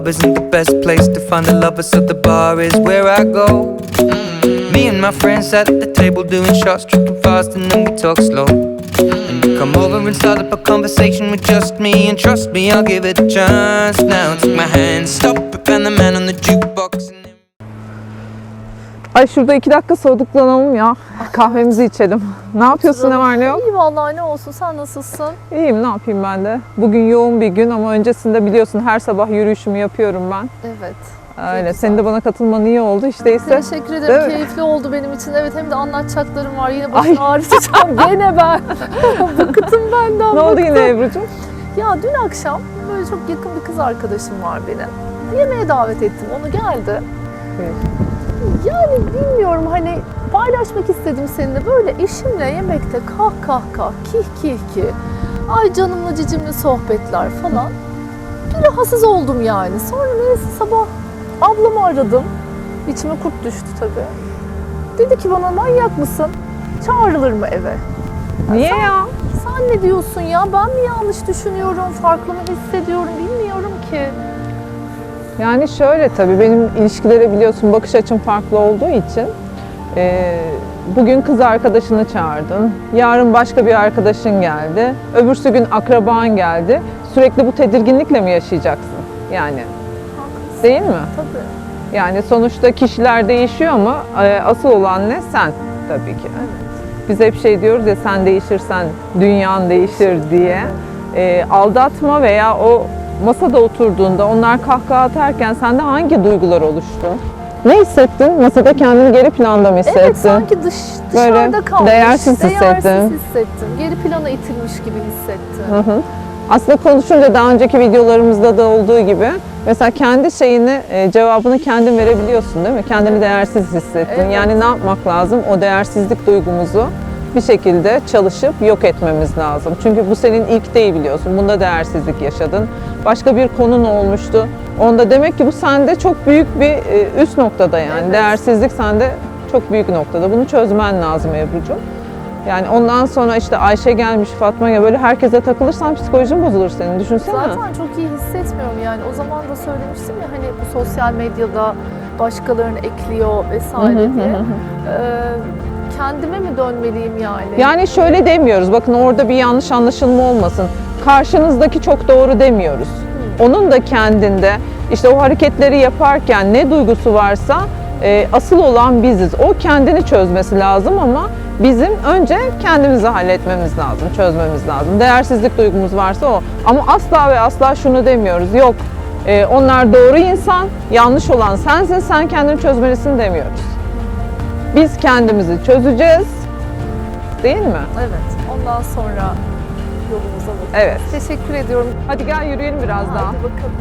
best place to find a lover, so the bar is where I go. Me and my friends at the table doing shots, tripping fast, and then we talk slow. And you come over and start up a conversation with just me, and trust me, I'll give it a chance. Now take my hand, stop and the man on the jukebox. Ay şurada iki dakika soluklanalım ya. Kahvemizi içelim. Ne yapıyorsun ne var ne yok? İyi vallahi ne olsun sen nasılsın? İyiyim ne yapayım ben de. Bugün yoğun bir gün ama öncesinde biliyorsun her sabah yürüyüşümü yapıyorum ben. Evet. Öyle. güzel. Senin de bana katılman iyi oldu işte ise. Teşekkür Değil ederim. mi? Keyifli oldu benim için. Evet hem de anlatacaklarım var. Yine başını ağrıtacağım. Gene ben. Bıktım benden. Ne oldu yine Ebru'cum? Ya dün akşam böyle çok yakın bir kız arkadaşım var benim. Yemeğe davet ettim. Onu geldi. Yani bilmiyorum hani paylaşmak istedim seninle böyle eşimle yemekte kah kah kah kih kih kih. Ay canımla cicimli sohbetler falan. Bir rahatsız oldum yani. Sonra neyse sabah ablamı aradım. İçime kurt düştü tabii. Dedi ki bana manyak mısın? Çağrılır mı eve? Niye ya? Sen ne diyorsun ya? Ben mi yanlış düşünüyorum? Farklı mı hissediyorum? Bilmiyorum ki. Yani şöyle tabii benim ilişkilere biliyorsun bakış açım farklı olduğu için eee, bugün kız arkadaşını çağırdın, yarın başka bir arkadaşın geldi, öbürsü gün akraban geldi. Sürekli bu tedirginlikle mi yaşayacaksın? Yani Haklısın. değil mi? Tabii. Yani sonuçta kişiler değişiyor ama e, asıl olan ne? Sen tabii ki. Biz hep şey diyoruz ya sen değişirsen dünyan değişir diye. E, aldatma veya o masada oturduğunda onlar kahkaha atarken sende hangi duygular oluştu? Ne hissettin? Masada kendini geri planda mı hissettin? Evet sanki dış, Böyle dışarıda kalmış. değersiz hissettin. Değersiz hissettim. Geri plana itilmiş gibi hissettim. Hı hı. Aslında konuşunca daha önceki videolarımızda da olduğu gibi mesela kendi şeyini, e, cevabını kendin verebiliyorsun değil mi? Kendini değersiz hissettin. Evet. Yani ne yapmak lazım? O değersizlik duygumuzu bir şekilde çalışıp yok etmemiz lazım. Çünkü bu senin ilk değil biliyorsun. Bunda değersizlik yaşadın. Başka bir konun olmuştu. Onda demek ki bu sende çok büyük bir e, üst noktada yani. Evet. Değersizlik sende çok büyük noktada. Bunu çözmen lazım Ebru'cum. Yani ondan sonra işte Ayşe gelmiş, Fatma ya böyle herkese takılırsan psikolojin bozulur senin. Düşünsene. Zaten çok iyi hissetmiyorum yani. O zaman da söylemiştim ya hani bu sosyal medyada başkalarını ekliyor vesaire diye. Ee, kendime mi dönmeliyim yani? Yani şöyle demiyoruz. Bakın orada bir yanlış anlaşılma olmasın. Karşınızdaki çok doğru demiyoruz. Onun da kendinde işte o hareketleri yaparken ne duygusu varsa e, asıl olan biziz. O kendini çözmesi lazım ama bizim önce kendimizi halletmemiz lazım, çözmemiz lazım. Değersizlik duygumuz varsa o. Ama asla ve asla şunu demiyoruz. Yok e, onlar doğru insan, yanlış olan sensin, sen kendini çözmelisin demiyoruz. Biz kendimizi çözeceğiz. Değil mi? Evet. Ondan sonra yolumuza bakarız. Evet. Teşekkür ediyorum. Hadi gel yürüyelim biraz daha. Hadi bakalım.